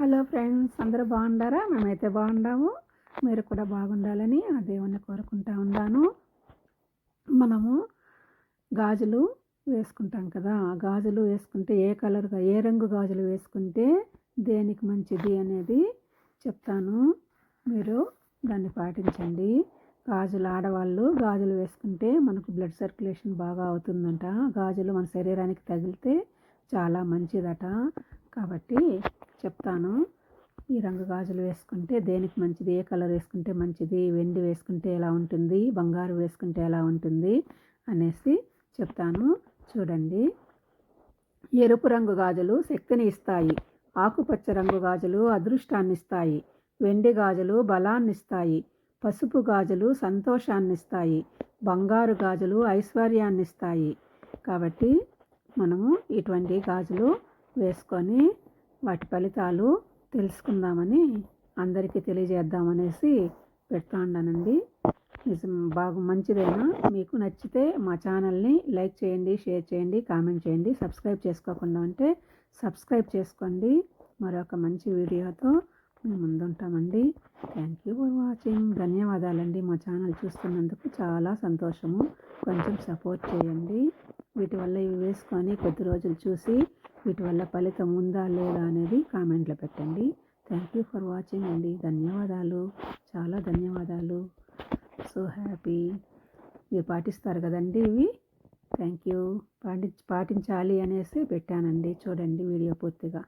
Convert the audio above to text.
Hello friends అందరూ బాగుండారా? మేమైతే బాగుండాము. మీరు కూడా బాగుండాలని ఆ దేవుణ్ణి కోరుకుంటా ఉన్నాను. మనము గాజులు వేసుకుంటాం కదా ఆ గాజులు వేసుకుంటే ఏ కలర్గా ఏ రంగు గాజులు వేసుకుంటే దేనికి మంచిది అనేది చెప్తాను. మీరు దాన్ని పాటించండి. గాజులు ఆడవాళ్ళు గాజులు వేసుకుంటే మనకు బ్లడ్ సర్క్యులేషన్ బాగా అవుతుందంట. గాజులు మన శరీరానికి తగిలితే చాలా మంచిదట. కాబట్టి చెప్తాను. ఈ రంగు గాజులు వేసుకుంటే దేనికి మంచిది? ఏ కలర్ వేసుకుంటే మంచిది? వెండి వేసుకుంటే ఎలా ఉంటుంది? బంగారు వేసుకుంటే ఎలా ఉంటుంది? అనేసి చెప్తాను. చూడండి. ఎరుపు రంగు గాజులు శక్తిని ఇస్తాయి. ఆకుపచ్చ రంగు గాజులు అదృష్టాన్ని ఇస్తాయి. వెండి గాజులు బలాన్ని ఇస్తాయి. పసుపు గాజులు సంతోషాన్ని ఇస్తాయి. బంగారు గాజులు ఐశ్వర్యాన్ని ఇస్తాయి. కాబట్టి మనము ఇటువంటి గాజులు వేసుకొని వాటి ఫలితాలు తెలుసుకుందామని అందరికీ తెలియజేద్దామనేసి పెడతా నిజం బాగా మంచిదేనా మీకు నచ్చితే మా ఛానల్ని లైక్ చేయండి షేర్ చేయండి కామెంట్ చేయండి సబ్స్క్రైబ్ చేసుకోకుండా ఉంటే సబ్స్క్రైబ్ చేసుకోండి. మరొక మంచి వీడియోతో మేము ముందుంటామండి. థ్యాంక్ యూ ఫర్ వాచింగ్ ధన్యవాదాలండి మా ఛానల్ చూస్తున్నందుకు. చాలా సంతోషము. కొంచెం సపోర్ట్ చేయండి. వీటి వల్ల ఇవి వేసుకొని కొద్ది రోజులు చూసి వీటి వల్ల ఫలితం ఉందా లేదా అనేది కామెంట్లో పెట్టండి. థ్యాంక్ యూ ఫర్ వాచింగ్ అండి. ధన్యవాదాలు. చాలా ధన్యవాదాలు. సో హ్యాపీ మీరు పాటిస్తారు కదండి ఇవి. థ్యాంక్ యూ పాటి పాటించాలి అనేసి పెట్టానండి. చూడండి వీడియో పూర్తిగా.